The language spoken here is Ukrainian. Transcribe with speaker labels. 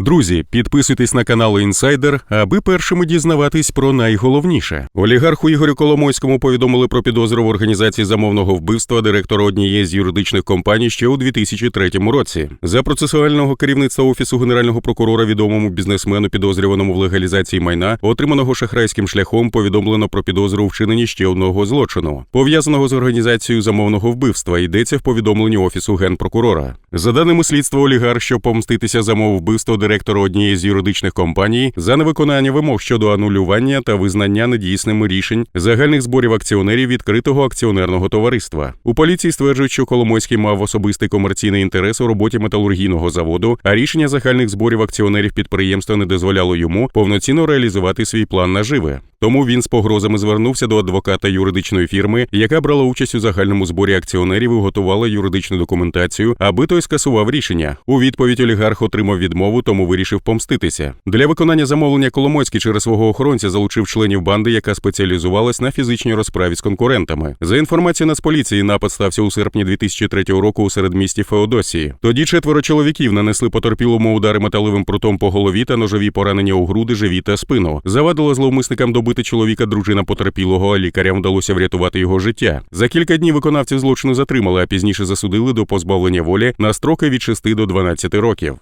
Speaker 1: Друзі, підписуйтесь на канал Інсайдер, аби першими дізнаватись про найголовніше. Олігарху Ігорю Коломойському повідомили про підозру в організації замовного вбивства директора однієї з юридичних компаній ще у 2003 році. За процесуального керівництва офісу генерального прокурора відомому бізнесмену, підозрюваному в легалізації майна, отриманого шахрайським шляхом, повідомлено про підозру у вчиненні ще одного злочину, пов'язаного з організацією замовного вбивства. Йдеться в повідомленні офісу генпрокурора. За даними слідства, олігарх, щоб помститися за мову вбивства директора однієї з юридичних компаній, за невиконання вимог щодо анулювання та визнання недійсними рішень загальних зборів акціонерів відкритого акціонерного товариства. У поліції стверджують, що Коломойський мав особистий комерційний інтерес у роботі металургійного заводу, а рішення загальних зборів акціонерів підприємства не дозволяло йому повноцінно реалізувати свій план наживи. Тому він з погрозами звернувся до адвоката юридичної фірми, яка брала участь у загальному зборі акціонерів і готувала юридичну документацію, аби той скасував рішення. У відповідь олігарх отримав відмову, тому вирішив помститися. Для виконання замовлення Коломойський через свого охоронця залучив членів банди, яка спеціалізувалась на фізичній розправі з конкурентами. За інформацією Нацполіції, напад стався у серпні 2003 року у середмісті Феодосії. Тоді четверо чоловіків нанесли потерпілому удари металевим прутом по голові та ножові поранення у груди, живіт та спину. Завадило зловмисникам добити чоловіка дружина потерпілого, а лікарям вдалося врятувати його життя. За кілька днів виконавців злочину затримали, а пізніше засудили до позбавлення волі на строки від 6 до 12 років.